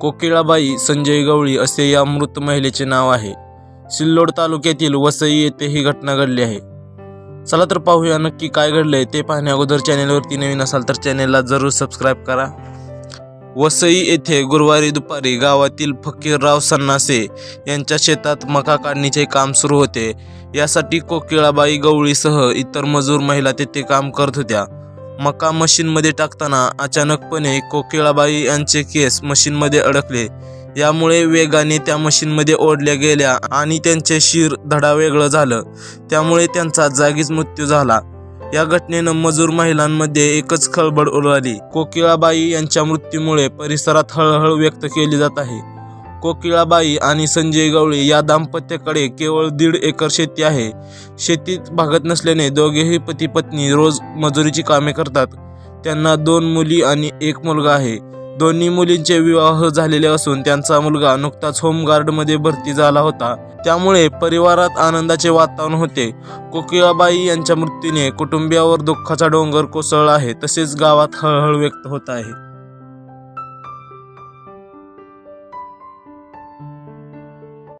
कोकिळाबाई संजय गवळी असे या मृत महिलेचे नाव आहे. सिल्लोड तालुक्यातील वसई येथे ही घटना घडली आहे. चला तर पाहूया नक्की काय घडलंय. ते पाहण्या अगोदर चॅनेलवरती नवीन असाल तर चॅनेलला जरूर सबस्क्राईब करा. वसई येथे गुरुवारी दुपारी गावातील फकीरराव सन्नासे यांच्या शेतात मका काढणीचे काम सुरू होते. यासाठी कोकिळाबाई गवळीसह इतर मजूर महिला तेथे काम करत होत्या. मका मशीनमध्ये टाकताना अचानकपणे कोकिळाबाई यांचे केस मशीनमध्ये अडकले. यामुळे वेगाने त्या मशीनमध्ये ओढल्या गेल्या आणि त्यांचे शिर धडा वेगळं झालं. त्यामुळे त्यांचा जागीच मृत्यू झाला. या घटनेनं मजूर महिलांमध्ये एकच खळबळ उडाली. कोकिळाबाई यांच्या मृत्यूमुळे परिसरात हळहळ व्यक्त केली जात आहे. कोकिळाबाई आणि संजय गवळी या दाम्पत्याकडे केवळ दीड एकर शेती आहे. शेतीत भागत नसल्याने दोघेही पती पत्नी रोज मजुरीची कामे करतात. त्यांना दोन मुली आणि एक मुलगा आहे. दोन्ही मुलींचे विवाह झालेले असून त्यांचा मुलगा नुकताच होमगार्डमध्ये भरती झाला होता. त्यामुळे परिवारात आनंदाचे वातावरण होते. कोकिळाबाई यांच्या मृत्यूने कुटुंबियावर दुःखाचा डोंगर कोसळला आहे तसेच गावात हळहळ व्यक्त होत आहे.